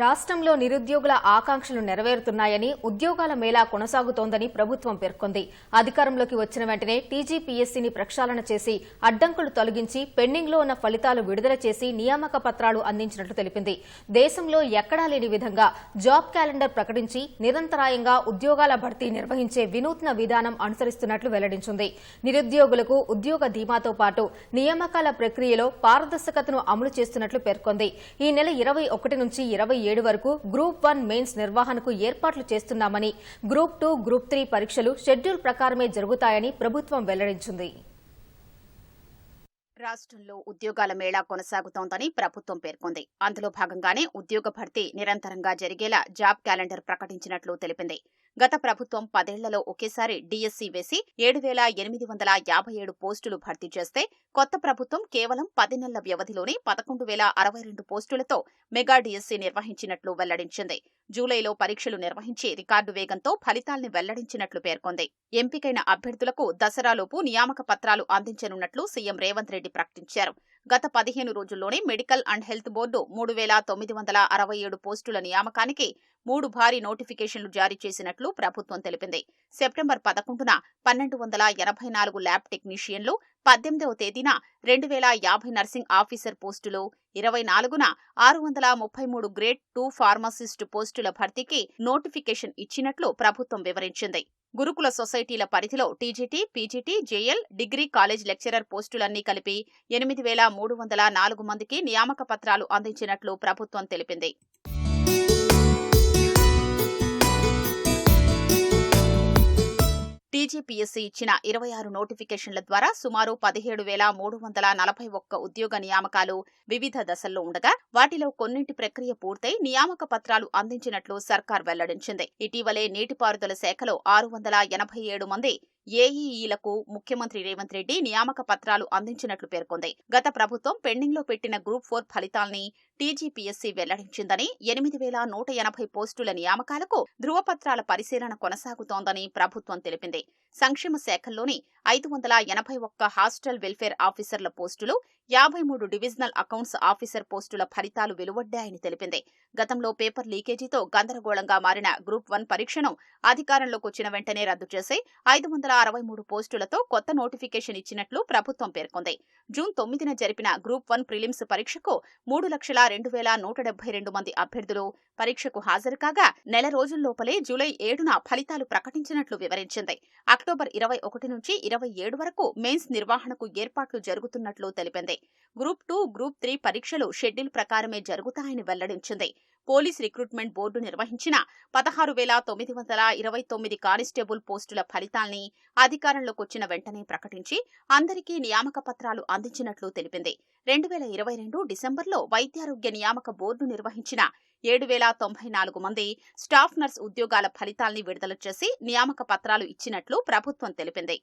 రాష్ట్రంలో నిరుద్యోగుల ఆకాంక్షలు నెరవేరుతున్నాయని ఉద్యోగాల మేళా కొనసాగుతోందని ప్రభుత్వం పేర్కొంది. అధికారంలోకి వచ్చిన వెంటనే టీజీపీఎస్సీని ప్రక్షాళన చేసి అడ్డంకులు తొలగించి పెండింగ్లో ఉన్న ఫలితాలు విడుదల చేసి నియామక పత్రాలు అందించినట్లు తెలిపింది. దేశంలో ఎక్కడా లేని విధంగా జాబ్ క్యాలెండర్ ప్రకటించి నిరంతరాయంగా ఉద్యోగాల భర్తీ నిర్వహించే వినూత్న విధానం అనుసరిస్తున్నట్లు వెల్లడించింది. నిరుద్యోగులకు ఉద్యోగ ధీమాతో పాటు నియామకాల ప్రక్రియలో పారదర్శకతను అమలు చేస్తున్నట్లు పేర్కొంది. ఈ నెల ఇరవై ఒకటి నుంచి ఇరవై ఏడు వరకు గ్రూప్ వన్ మెయిన్స్ నిర్వహణకు ఏర్పాట్లు చేస్తున్నామని గ్రూప్ టూ గ్రూప్ త్రీ పరీక్షలు షెడ్యూల్ ప్రకారమే జరుగుతాయని ప్రభుత్వం వెల్లడించింది. రాష్ట్రంలో ఉద్యోగాల మేళా కొనసాగుతోందని ప్రభుత్వం పేర్కొంది. అందులో భాగంగానే ఉద్యోగ భర్తీ నిరంతరంగా జరిగేలా జాబ్ క్యాలెండర్ ప్రకటించినట్లు తెలిపింది. గత ప్రభుత్వం పదేళ్ళలో ఒకేసారి డీఎస్సీ వేసి ఏడు వేల ఎనిమిది వందల యాభై ఏడు పోస్టులు భర్తీ చేస్తే కొత్త ప్రభుత్వం కేవలం పది నెలల వ్యవధిలోనే పదకొండు వేల అరవై రెండు పోస్టులతో మెగా డీఎస్సీ నిర్వహించినట్లు వెల్లడించింది. జూలైలో పరీక్షలు నిర్వహించి రికార్డు వేగంతో ఫలితాల్ని వెల్లడించినట్లు పేర్కొంది. ఎంపికైన అభ్యర్థులకు దసరాలోపు నియామక పత్రాలు అందించనున్నట్లు సీఎం రేవంత్ రెడ్డి ప్రకటించారు. గత పదిహేను రోజుల్లోనే మెడికల్ అండ్ హెల్త్ బోర్డు మూడు వేల తొమ్మిది వందల అరవై ఏడు పోస్టుల నియామకానికి మూడు భారీ నోటిఫికేషన్లు జారీ చేసినట్లు ప్రభుత్వం తెలిపింది. సెప్టెంబర్ పదకొండున పన్నెండు వందల ఎనభై నాలుగు ల్యాబ్ టెక్నీషియన్లు పద్దెనిమిదవ తేదీన రెండు వేల యాభై నర్సింగ్ ఆఫీసర్ పోస్టులు ఇరవై నాలుగున ఆరు వందల ముప్పై మూడు గ్రేడ్ టూ ఫార్మసిస్ట్ పోస్టుల భర్తీకి నోటిఫికేషన్ ఇచ్చినట్లు ప్రభుత్వం వివరించింది. గురుకుల సొసైటీల పరిధిలో TGT PGT JL degree college lecturer పోస్టులన్నీ కలిపి ఎనిమిది వేల మూడు వందల నాలుగు మందికి నియామక పత్రాలు అందించినట్లు ప్రభుత్వం తెలిపింది. టీజీపీఎస్సీ ఇచ్చిన ఇరవై ఆరు నోటిఫికేషన్ల ద్వారా సుమారు పదిహేడు వేల మూడు వందల నలభై ఒక్క ఉద్యోగ నియామకాలు వివిధ దశల్లో ఉండగా వాటిలో కొన్నింటి ప్రక్రియ పూర్తయి నియామక పత్రాలు అందించినట్లు సర్కార్ వెల్లడించింది. ఇటీవలే నీటిపారుదల శాఖలో ఆరు వందల ఎనభై ఏడు మంది ఏఈఈలకు ముఖ్యమంత్రి రేవంత్ రెడ్డి నియామక పత్రాలు అందించినట్లు పేర్కొంది. గత ప్రభుత్వం పెండింగ్లో పెట్టిన గ్రూప్ ఫోర్ ఫలితాల్ని టీజీపీఎస్సీ వెల్లడించిందని ఎనిమిది వేల నూట ఎనభై పోస్టుల నియామకాలకు ధృవపత్రాల పరిశీలన కొనసాగుతోందని ప్రభుత్వం తెలిపింది. సంక్షేమ శాఖల్లోని ఐదు వందల ఎనభై ఒక్క హాస్టల్ వెల్ఫేర్ ఆఫీసర్ల పోస్టులు యాభై మూడు డివిజనల్ అకౌంట్స్ ఆఫీసర్ పోస్టుల ఫలితాలు వెలువడ్డాయని తెలిపింది. గతంలో పేపర్ లీకేజీతో గందరగోళంగా మారిన గ్రూప్ వన్ పరీక్షను అధికారంలోకి వచ్చిన వెంటనే రద్దు చేసి ఐదు వందల అరవై మూడు పోస్టులతో కొత్త నోటిఫికేషన్ ఇచ్చినట్లు ప్రభుత్వం పేర్కొంది. జూన్ తొమ్మిదిన జరిపిన గ్రూప్ వన్ ప్రిలిమ్స్ పరీక్షకు మూడు లక్షల రెండు వేల నూట డెబ్బై రెండు మంది అభ్యర్థులు పరీక్షకు హాజరు కాగా నెల రోజుల్లోపలే జూలై ఏడున ఫలితాలు ప్రకటించినట్లు వివరించింది. అక్టోబర్ ఇరవై ఒకటి నుంచి ఇరవై ఏడు వరకు మెయిన్స్ నిర్వహణకు ఏర్పాట్లు జరుగుతున్నట్లు తెలిపింది. గ్రూప్ టూ గ్రూప్ త్రీ పరీక్షలు షెడ్యూల్ ప్రకారమే జరుగుతాయని వెల్లడించింది. పోలీస్ రిక్రూట్మెంట్ బోర్డు నిర్వహించిన పదహారు వేల తొమ్మిది వందల ఇరవై తొమ్మిది కానిస్టేబుల్ పోస్టుల ఫలితాల్ని అధికారంలోకి వచ్చిన వెంటనే ప్రకటించి అందరికీ నియామక పత్రాలు అందించినట్లు తెలిపింది. రెండు వేల ఇరవై రెండు డిసెంబర్లో వైద్యారోగ్య నియామక బోర్డు నిర్వహించిన ఏడు వేల తొంభై నాలుగు మంది స్టాఫ్ నర్స్ ఉద్యోగాల ఫలితాల్ని విడుదల చేసి నియామక పత్రాలు ఇచ్చినట్లు ప్రభుత్వం తెలిపింది.